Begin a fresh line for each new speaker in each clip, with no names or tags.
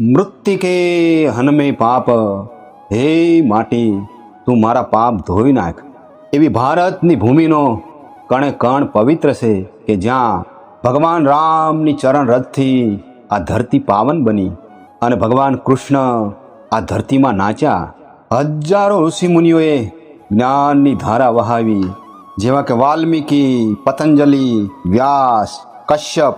મૃત્તિકે હનમે પાપ. હે માટી, તું મારા પાપ ધોઈ નાખ. એવી ભારતની ભૂમિનો કણે કણ પવિત્ર છે કે જ્યાં ભગવાન રામની ચરણ રથથી આ ધરતી પાવન બની અને ભગવાન કૃષ્ણ આ ધરતીમાં નાચ્યા. હજારો ઋષિ મુનિઓએ જ્ઞાનની ધારા વહાવી, જેવા કે વાલ્મીકી, પતંજલિ, વ્યાસ, કશ્યપ,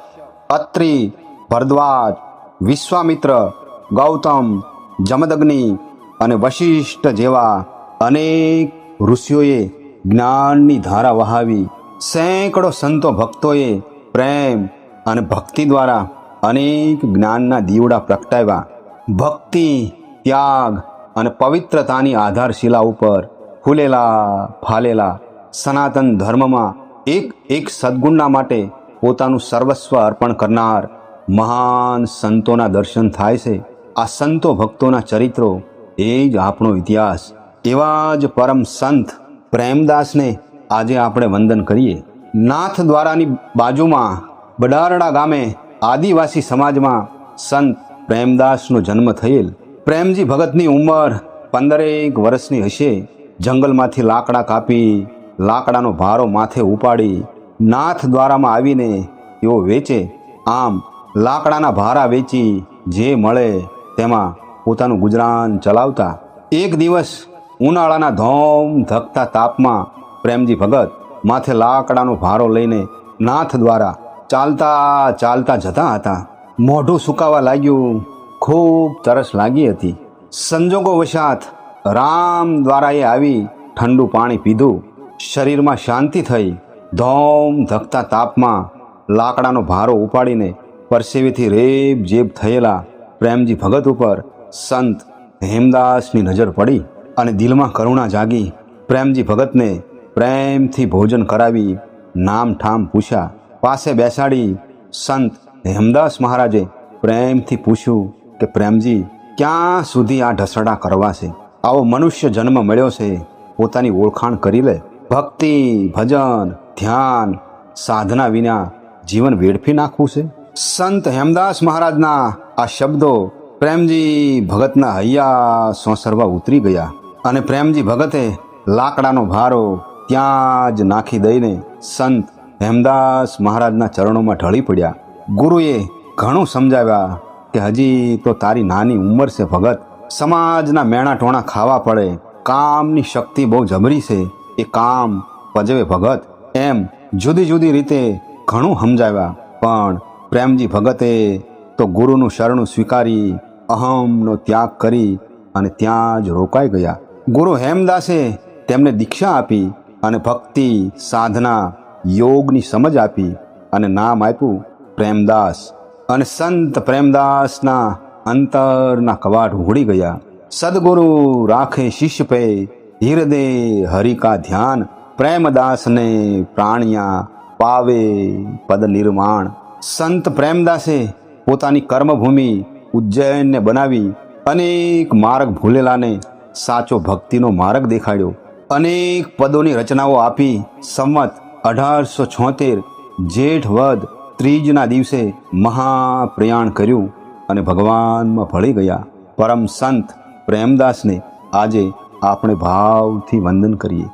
અત્રિ, ભરદ્વાજ વિશ્વામિત્ર ગૌતમ, જમદગ્નિ અને વશિષ્ઠ જેવા અનેક ઋષિઓએ જ્ઞાનની ધારા વહાવી. સેંકડો સંતો ભક્તોએ પ્રેમ અને ભક્તિ દ્વારા અનેક જ્ઞાનના દીવડા પ્રગટાવ્યા. ભક્તિ, ત્યાગ અને પવિત્રતાની આધારશિલા ઉપર ફૂલેલા, ફાલેલા સનાતન ધર્મમાં એક એક સદગુણના માટે પોતાનું સર્વસ્વ અર્પણ કરનાર મહાન સંતોના દર્શન થાય છે. આ સંતો ભક્તોના ચરિત્રો એ જ આપણો ઇતિહાસ. એવા જ પરમ સંત પ્રેમદાસને આજે આપણે વંદન કરીએ. નાથ દ્વારાની બાજુમાં બડારડા ગામે આદિવાસી સમાજમાં સંત પ્રેમદાસનો જન્મ થયેલ. પ્રેમજી ભગતની ઉંમર પંદરેક વર્ષની હશે. જંગલમાંથી લાકડા કાપી, લાકડાનો ભારો માથે ઉપાડી, નાથ દ્વારામાં આવીને તેઓ વેચે. આમ લાકડાના ભારા વેચી જે મળે તેમાં પોતાનું ગુજરાન ચલાવતા. એક દિવસ ઉનાળાના ધોમ ધકતા તાપમાં પ્રેમજી ભગત માથે લાકડાનો ભારો લઈને નાથ દ્વારા ચાલતા ચાલતા જતા હતા. મોઢું સુકાવા લાગ્યું. ખૂબ તરસ લાગી હતી. સંજોગો વશાત રામ દ્વારાએ આવી ઠંડુ પાણી પીધું. શરીરમાં શાંતિ થઈ. ધોમ ધકતા તાપમાં લાકડાનો ભારો ઉપાડીને પરસેવીથી રેબ જેબ થયેલા પ્રેમજી ભગત ઉપર સંત હેમદાસની નજર પડી અને દિલમાં કરુણા જાગી પ્રેમજી ભગતને પ્રેમથી ભોજન કરાવી નામ ઠામ પૂછ્યા. પાસે બેસાડી સંત હેમદાસ મહારાજે પ્રેમથી પૂછ્યું કે પ્રેમજી, ક્યાં સુધી આ ઢસડા કરવા છે આવો મનુષ્ય જન્મ મળ્યો છે, પોતાની ઓળખાણ કરી લે. ભક્તિ, ભજન, ધ્યાન, સાધના વિના જીવન વેડફી નાખવું છે? સંત હેમદાસ મહારાજના આ શબ્દો પ્રેમજી ભગતના હૈયા સોસરવા ઉતરી ગયા. અને પ્રેમજી ભગતે લાકડાનો ભારો ત્યાં જ નાખી દઈને સંત હેમદાસ મહારાજના ચરણોમાં ઢળી પડ્યા. ગુરુએ ઘણું સમજાવ્યા કે હજી તો તારી નાની ઉંમર છે ભગત. સમાજના મેણા ટોણા ખાવા પડે. કામની શક્તિ બહુ જબરી છે. એ કામ પજવે ભગત. એમ જુદી જુદી રીતે ઘણું સમજાવ્યા. પણ પ્રેમજી ભગતે તો ગુરુનું શરણું સ્વીકારી, અહમનો ત્યાગ કરી અને ત્યાં જ રોકાઈ ગયા. ગુરુ હેમદાસે તેમને દીક્ષા આપી અને ભક્તિ, સાધના, યોગની સમજ આપી અને નામ આપ્યું પ્રેમદાસ. અને સંત પ્રેમદાસના અંતરના કવાટ ઉઘડી ગયા. સદગુરુ રાખે શિષ્ય પે હિરદે હરિકા ધ્યાન. પ્રેમદાસને પ્રાણિયા પાવે પદ નિર્માણ સંત પ્રેમદાસે પોતાની કર્મભૂમિ ઉજ્જૈનને બનાવી અનેક માર્ગ ભૂલેલાને સાચો ભક્તિનો માર્ગ દેખાડ્યો. અનેક પદોની રચનાઓ આપી સંમત અઢારસો છોતેર જેઠ વદ ત્રીજના દિવસે મહાપ્રયાણ કર્યું અને ભગવાનમાં ભળી ગયા. પરમ સંત પ્રેમદાસને આજે આપણે ભાવથી વંદન કરીએ.